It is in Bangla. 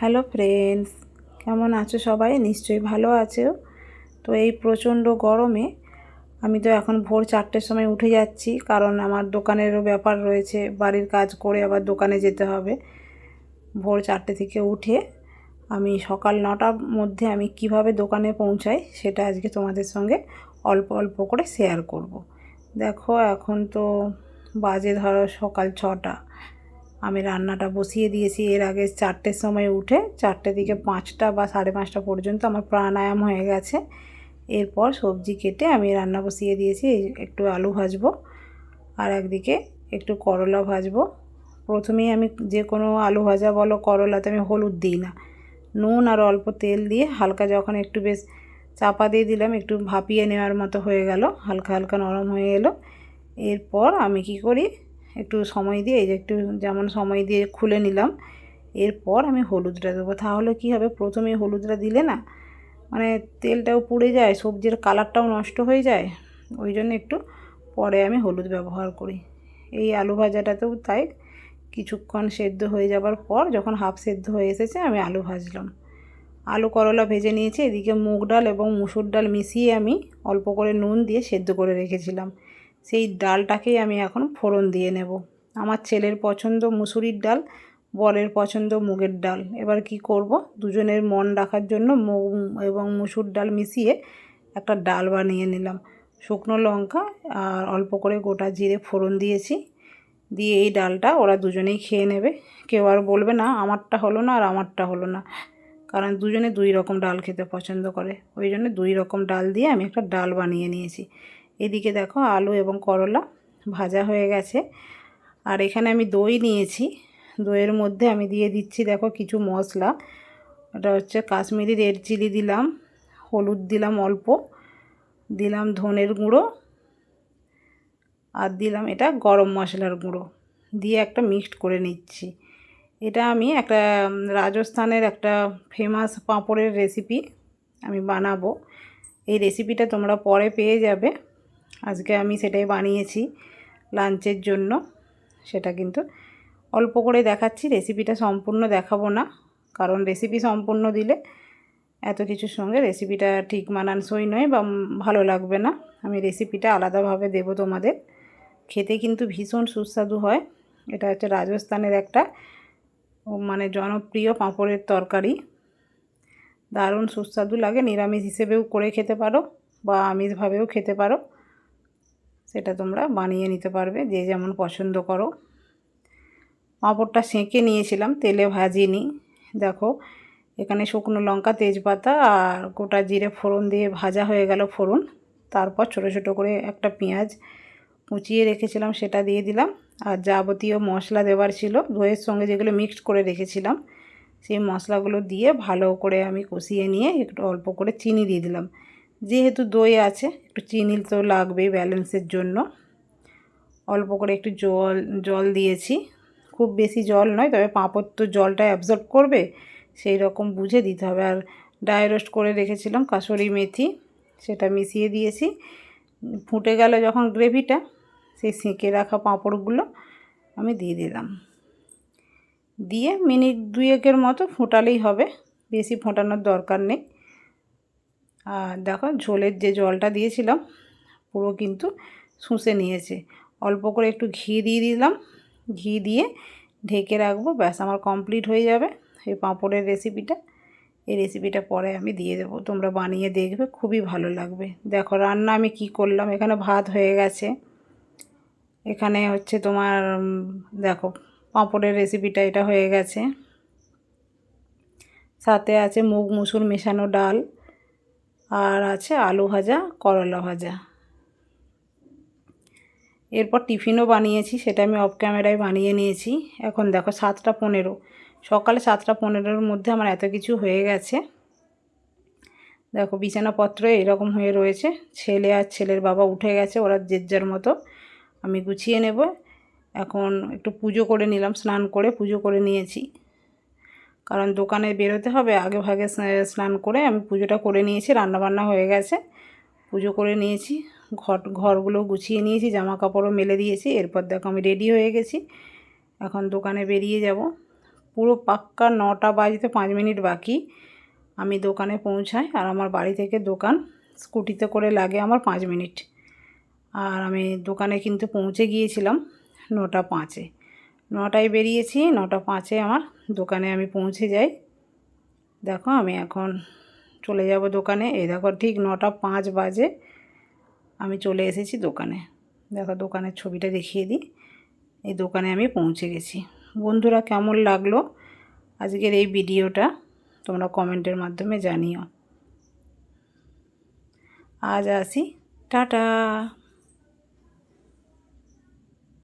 হ্যালো ফ্রেন্ডস, কেমন আছো সবাই? নিশ্চয়ই ভালো আছো। তো এই প্রচণ্ড গরমে আমি তো এখন ভোর চারটের সময় উঠে যাচ্ছি, কারণ আমার দোকানেরও ব্যাপার রয়েছে, বাড়ির কাজ করে আবার দোকানে যেতে হবে। ভোর চারটে থেকে উঠে আমি সকাল নটার মধ্যে আমি কীভাবে দোকানে পৌঁছাই সেটা আজকে তোমাদের সঙ্গে অল্প অল্প করে শেয়ার করব। দেখো, এখন তো বাজে ধরো সকাল ছটা। আমি রান্নাটা বসিয়ে দিয়েছি। এর আগে চারটের সময় উঠে চারটে দিকে পাঁচটা বা সাড়ে পাঁচটা পর্যন্ত আমার প্রাণায়াম হয়ে গেছে। এরপর সবজি কেটে আমি রান্না বসিয়ে দিয়েছি। একটু আলু ভাজবো আর একদিকে একটু করলা ভাজবো। প্রথমেই আমি যে কোনো আলু ভাজা বলো করলাতে আমি হলুদ দিই না। নুন আর অল্প তেল দিয়ে হালকা যখন একটু বেশ চাপা দিয়ে দিলাম, একটু ভাপিয়ে নেওয়ার মতো হয়ে গেল, হালকা হালকা নরম হয়ে এলো। এরপর আমি কি করি একটু সময় দিয়ে, এই যে একটু যেমন সময় দিয়ে খুলে নিলাম, এরপর আমি হলুদটা দেবো। তাহলে কী হবে? প্রথমে হলুদটা দিলে না মানে তেলটাও পুড়ে যায়, সবজির কালারটাও নষ্ট হয়ে যায়। ওই জন্য একটু পরে আমি হলুদ ব্যবহার করি। এই আলু ভাজাটাতেও তাই, কিছুক্ষণ সেদ্ধ হয়ে যাবার পর যখন হাফ সেদ্ধ হয়ে এসেছে, আমি আলু ভাজলাম। আলু করলা ভেজে নিয়েছি, এদিকে মুগ ডাল এবং মুসুর ডাল মিশিয়ে আমি অল্প করে নুন দিয়ে সেদ্ধ করে রেখেছিলাম। সেই ডালটাকেই আমি এখন ফোড়ন দিয়ে নেব। আমার ছেলের পছন্দ মুসুরির ডাল, বরের পছন্দ মুগের ডাল। এবার কি করব? দুজনের মন রাখার জন্য মুগ এবং মুসুর ডাল মিশিয়ে একটা ডাল বানিয়ে নিলাম। শুকনো লঙ্কা আর অল্প করে গোটা জিরে ফোড়ন দিয়েছি। দিয়ে এই ডালটা ওরা দুজনেই খেয়ে নেবে। কেউ আর বলবে না, আমারটা হলো না আর আমারটা হলো না। কারণ দুজনে দুই রকম ডাল খেতে পছন্দ করে। ওই জন্য দুই রকম ডাল দিয়ে আমি একটা ডাল বানিয়ে নিয়েছি। এদিকে দেখো আলু এবং করলা ভাজা হয়ে গেছে। আর এখানে আমি দই নিয়েছি। দইয়ের মধ্যে আমি দিয়ে দিচ্ছি দেখো কিছু মশলা। এটা হচ্ছে কাশ্মীরি রেড চিলি দিলাম, হলুদ দিলাম অল্প, দিলাম ধনের গুঁড়ো আর দিলাম এটা গরম মশলার গুঁড়ো। দিয়ে একটা মিক্সড করে নিচ্ছি। এটা আমি একটা রাজস্থানের একটা ফেমাস পাঁপড়ের রেসিপি আমি বানাবো। এই রেসিপিটা তোমরা পরে পেয়ে যাবে। আজকে আমি সেটাই বানিয়েছি লাঞ্চের জন্য। সেটা কিন্তু অল্প করে দেখাচ্ছি রেসিপিটা সম্পূর্ণ দেখাবো না। কারণ রেসিপি সম্পূর্ণ দিলে এত কিছুর সঙ্গে রেসিপিটা ঠিক মানানসই নয় বা ভালো লাগবে না। আমি রেসিপিটা আলাদাভাবে দেব তোমাদের। খেতে কিন্তু ভীষণ সুস্বাদু হয়। এটা হচ্ছে রাজস্থানের একটা মানে জনপ্রিয় পাঁপড়ের তরকারি। দারুণ সুস্বাদু লাগে, নিরামিষ হিসেবেও করে খেতে পারো বা আমিষভাবেও খেতে পারো। সেটা তোমরা বানিয়ে নিতে পারবে, যে যেমন পছন্দ করো। পাঁপড়টা সেঁকে নিয়েছিলাম, তেলে ভাজিনি। দেখো, এখানে শুকনো লঙ্কা, তেজপাতা আর গোটা জিরে ফোড়ন দিয়ে ভাজা হয়ে গেল ফোড়ন। তারপর ছোট ছোট করে একটা পেঁয়াজ কুচিয়ে রেখেছিলাম, সেটা দিয়ে দিলাম। আর যাবতীয় মশলা দেওয়ার ছিল, দইয়ের সঙ্গে যেগুলো মিক্সড করে রেখেছিলাম, সেই মশলাগুলো দিয়ে ভালো করে আমি কষিয়ে নিয়ে একটু অল্প করে চিনি দিয়ে দিলাম। যেহেতু দই আছে, একটু চিনি তো লাগবেই ব্যালেন্সের জন্য। অল্প করে একটু জল জল দিয়েছি। খুব বেশি জল নয়, তবে পাঁপড় তো জলটা অ্যাবজর্ব করবে, সেই রকম বুঝে দিতে হবে। আর ড্রাই রোস্ট করে রেখেছিলাম কাসরি মেথি, সেটা মিশিয়ে দিয়েছি। ফুটে গেল যখন গ্রেভিটা সেই সেঁকে রাখা পাঁপড়গুলো আমি দিয়ে দিলাম। দিয়ে মিনিট দুয়েকের মতো ফোটালেই হবে, বেশি ফোটানোর দরকার নেই। আর দেখো ঝোলের যে জলটা দিয়েছিলাম, পুরো কিন্তু শুষে নিয়েছে। অল্প করে একটু ঘি দিয়ে দিলাম। ঘি দিয়ে ঢেকে রাখব, ব্যাস আমার কমপ্লিট হয়ে যাবে এই পাঁপড়ের রেসিপিটা এই রেসিপিটা পরে আমি দিয়ে দেবো। তোমরা বানিয়ে দেখবে, খুবই ভালো লাগবে। দেখো রান্না আমি কি করলাম, এখানে ভাত হয়ে গেছে। এখানে হচ্ছে তোমার দেখো পাঁপড়ের রেসিপিটা এটা হয়ে গেছে। সাথে আছে মুগ, মুসুর, মেশানো ডাল। আর আছে আলু ভাজা, করলা ভাজা। এরপর টিফিনও বানিয়েছি, সেটা আমি অফ ক্যামেরায় বানিয়ে নিয়েছি। এখন দেখো সাতটা পনেরো। সকালে সাতটা পনেরোর মধ্যে আমার এত কিছু হয়ে গেছে। দেখো বিছানাপত্র এরকম হয়ে রয়েছে। ছেলে আর ছেলের বাবা উঠে গেছে, ওরা যে যার মতো। আমি গুছিয়ে নেব। এখন একটু পুজো করে নিলাম, স্নান করে পুজো করে নিয়েছি। কারণ দোকানে বেরোতে হবে, আগে ভাগে স্নান করে আমি পুজোটা করে নিয়েছি, রান্নাবান্না হয়ে গেছে। পুজো করে নিয়েছি, ঘর, ঘরগুলো গুছিয়ে নিয়েছি জামা কাপড়ও মেলে দিয়েছি, এরপর দেখো আমি রেডি হয়ে গেছি। এখন দোকানে বেরিয়ে যাব। পুরো পাক্কা নটা বাজতে পাঁচ মিনিট বাকি। আমি দোকানে পৌঁছাই আর আমার বাড়ি থেকে দোকান স্কুটিতে করে লাগে আমার পাঁচ মিনিট। আর আমি দোকানে কিন্তু পৌঁছে গিয়েছিলাম নটা পাঁচে। নটায় বেরিয়েছি, নটা পাঁচে আমার দোকানে আমি পৌঁছে যাই। দেখো আমি এখন চলে যাব দোকানে। এই দেখো ঠিক নটা পাঁচ বাজে, আমি চলে এসেছি দোকানে। দেখো দোকানের ছবিটা দেখিয়ে দিই। এই দোকানে আমি পৌঁছে গেছি। বন্ধুরা কেমন লাগল আজকের এই ভিডিওটা তোমরা কমেন্টের মাধ্যমে জানিও। আজ আসি। টাটা!